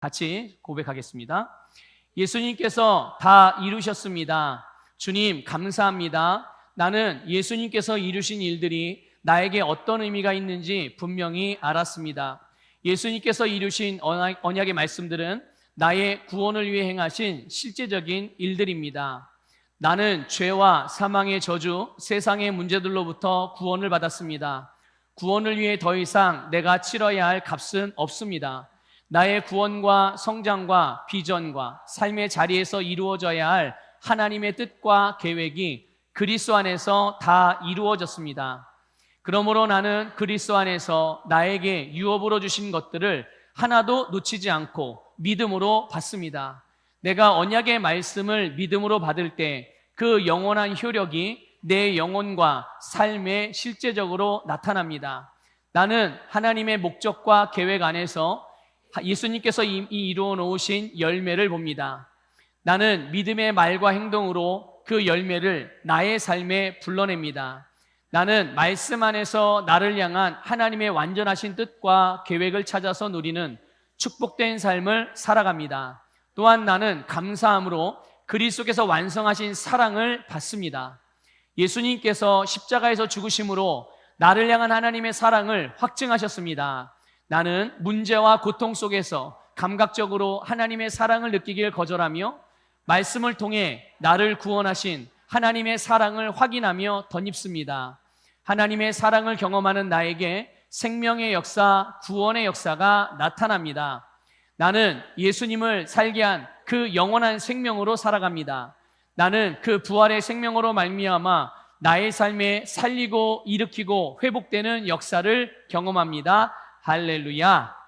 같이 고백하겠습니다. 예수님께서 다 이루셨습니다. 주님, 감사합니다. 나는 예수님께서 이루신 일들이 나에게 어떤 의미가 있는지 분명히 알았습니다. 예수님께서 이루신 언약- 언약의 말씀들은 나의 구원을 위해 행하신 실제적인 일들입니다. 나는 죄와 사망의 저주, 세상의 문제들로부터 구원을 받았습니다. 구원을 위해 더 이상 내가 치러야 할 값은 없습니다. 나의 구원과 성장과 비전과 삶의 자리에서 이루어져야 할 하나님의 뜻과 계획이 그리스도 안에서 다 이루어졌습니다. 그러므로 나는 그리스도 안에서 나에게 유업으로 주신 것들을 하나도 놓치지 않고 믿음으로 받습니다. 내가 언약의 말씀을 믿음으로 받을 때 그 영원한 효력이 내 영혼과 삶에 실제적으로 나타납니다. 나는 하나님의 목적과 계획 안에서 예수님께서 이루어 놓으신 열매를 봅니다. 나는 믿음의 말과 행동으로 그 열매를 나의 삶에 불러냅니다. 나는 말씀 안에서 나를 향한 하나님의 완전하신 뜻과 계획을 찾아서 누리는 축복된 삶을 살아갑니다. 또한 나는 감사함으로 그리스도께서 완성하신 사랑을 받습니다. 예수님께서 십자가에서 죽으심으로 나를 향한 하나님의 사랑을 확증하셨습니다. 나는 문제와 고통 속에서 감각적으로 하나님의 사랑을 느끼길 거절하며 말씀을 통해 나를 구원하신 하나님의 사랑을 확인하며 덧입습니다. 하나님의 사랑을 경험하는 나에게 생명의 역사, 구원의 역사가 나타납니다. 나는 예수님을 살게 한 그 영원한 생명으로 살아갑니다. 나는 그 부활의 생명으로 말미암아 나의 삶에 살리고 일으키고 회복되는 역사를 경험합니다. 할렐루야.